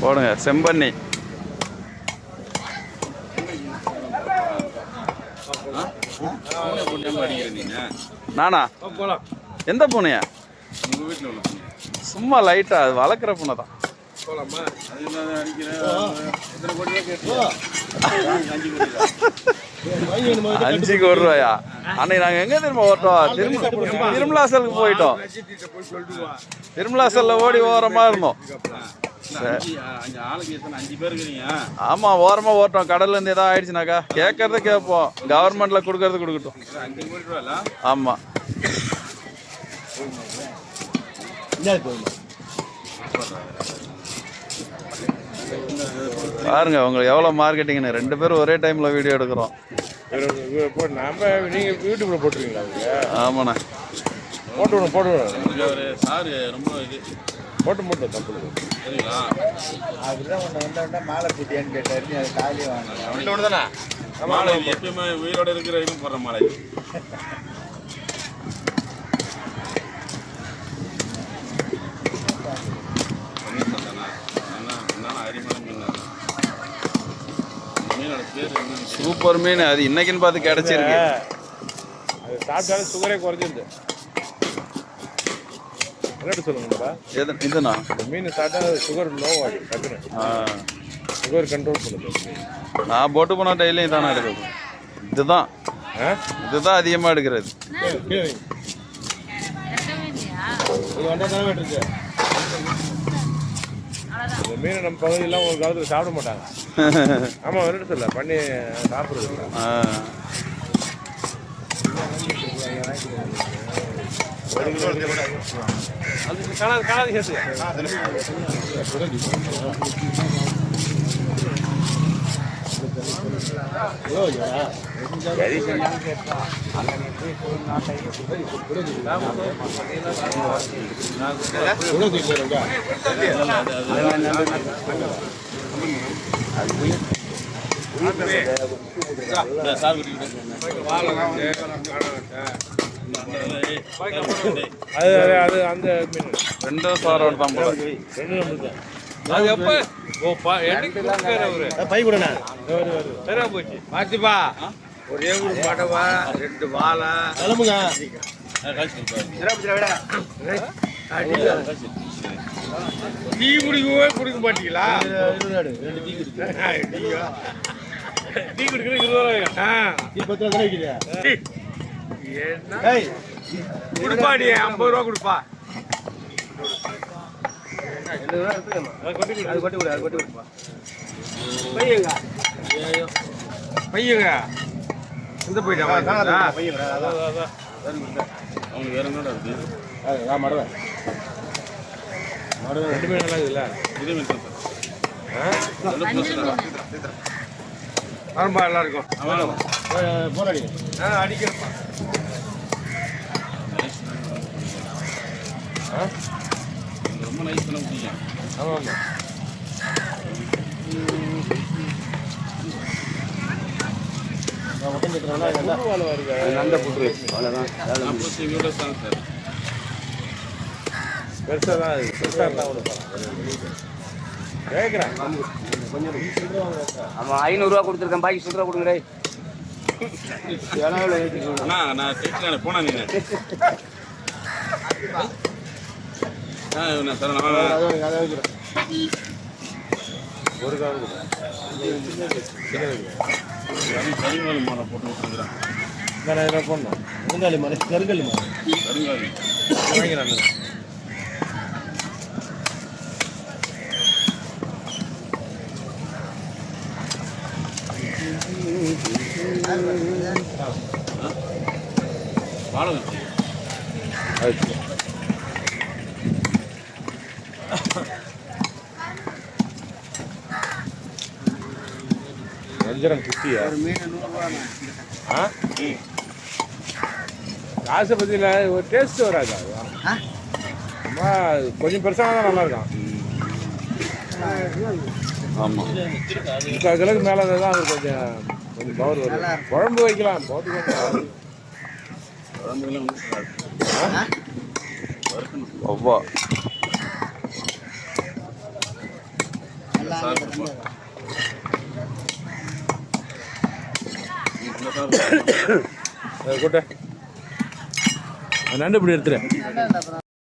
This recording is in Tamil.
போடுங்க செம்பண்ணி. நானா? போகலாம் எந்த பூனையா? வீட்டில் உள்ள பூனை சும்மா லைட்டா அது வளர்க்குற பூனை தான். எத்தனை அஞ்சு கோடி ரூபாயா? அன்னைக்கு நாங்கள் எங்கே திரும்ப ஓட்டோம்? திரும்ப திருமலாசலுக்கு போயிட்டோம் திருமலாசல்ல ஓடி ஓரமாக இருந்தோம். ஆமாம் ஓரமாக ஓட்டோம். கடல்ல இருந்து ஏதாவது ஆயிடுச்சுனாக்கா. கேட்கறது கேட்போம். கவர்மெண்ட்ல கொடுக்கறது கொடுக்கட்டும். ஆமாம் பாருங்க உங்களுக்கு எவ்வளோ மார்க்கெட்டிங்னு ரெண்டு பேரும் ஒரே டைமில் வீடியோ எடுக்கிறோம். நம்ம நீங்க யூடியூப்ல போட்டுருவீங்களா அவங்க ஆமாண்ணே. போட்டு விடுங்க போட்டு ஒரு சாரு ரொம்ப இது. போட்டு போட்டு தப்பு. சரிங்களா? அப்படிதான் ஒன்று வந்த உடனே மாலை குட்டியான்னு கேட்டாரு அதை காலையே வாங்க இந்த ஒன்று தானே? மாலை எப்பயுமே உயிரோட இருக்கிற இதுவும் போடுற மாலை இது. மீன் தானா? என்ன- என்னன்னா அரிமான மீன் அது. இந்த மீனோட பேர் என்னன்னு சூப்பர் மீன். அது இன்னைக்குன்னு பார்த்து கிடைச்சிருக்கு. அது சாப்பிட்டாலும் சுகரே குறைஞ்சிருது. ரேட்டு சொல்லுங்கப்பா எது இதுண்ணா? மீன் சாப்பிட்டா சுகர் லோ ஆகும் டக்குன்னு ஆ. சுகர் கண்ட்ரோல் பண்ணுது. நான் போட்டு போனால் டெய்லியும் தானே எடுக்கிறது. இதுதான். இதுதான் அதிகமாக எடுக்கிறது. இந்த மீன் நம்ம பகுதியெல்லாம் ஒரு காலத்தில் சாப்பிட மாட்டாங்க. ஆமாம் ரேட்டு சொல்ல பண்ணி சாப்பிட்றது அது காணாது காணாது சேர்த்து இந்த சார் குட்டிக்கிட்ட. அது அது அந்த ரெண்டும் சாரோட தான் போல. ரெண்டு நம்மளுக்கு அது எப்ப? ஓ பா என்னைக்கு கொடுத்தாரு அவரு? பை கொடுண்ணா. சரியா போச்சு. பாத்திப்பா ஒரே ஒரு படவா ரெண்டு வாழை கிளம்புங்க. டீ குடிக்கவே குடிக்க மாட்டீங்களா? டீ குடிக்கு டீயா? டீ குடிக்கிறது இருபது ரூபாய் என்ன ஏய் குடுப்பா நீ ஐம்பது ரூபா கொடுப்பா. அது கொட்டி கொடு அது கொட்டி கொடு அது கொட்டி கொடுப்பா பையங்க பையங்க எந்த போயிட்டா பையன் அதான் அவனுக்கு வேற என்னடா இருக்கு நான் மடுவேன் ரெண்டுமே நல்லா இருக்குல்ல இதே மீன் தான் சார் நல்ல plus தான். நல்லா இருக்கும் ஆமா. போராடி ஆ அடிக்கிறப்பா இது ரொம்ப நைஸ் பண்ண பிடிக்கும் ஆமாம் ஆமாம் நல்ல புட்டு அவ்வளோதான் பெருசாக தான் பெருசாக இருந்தால் கேட்குறேன் அவன் ஐநூறுரூவா கொடுத்துருக்கேன். பாக்கி சில்லற கொடுங்க டேய் அண்ணா நான் கேட்கல போனா நீங்க ஆ நான் சார் நான் ஒரு கால் கொடு கருங்காலி மாலை போட்டு விட்டுருக்குறேன் நான் என்ன பண்ணணும் கருங்காலி மாலை கருங்காலி மாலை கருங்காலி வாங்கிக்கிறாங்க வாழ வச்சு வஞ்சரம் குட்டியா? ஆ? காசை பற்றியில் ஒரு டேஸ்ட் வராது அம்மா கொஞ்சம் பெருசாக தான் நல்லா இருக்கும் ஆமாம் இப்போ அதுக்கு மேலே தான் அது கொஞ்சம் கொஞ்சம் பவர் வரும். குழம்பு வைக்கலாம் போட்டு குழம்புலாம் ஒவ்வா சாப்பிடுவோம் கூட்ட நண்டு இப்படி எடுத்துரு.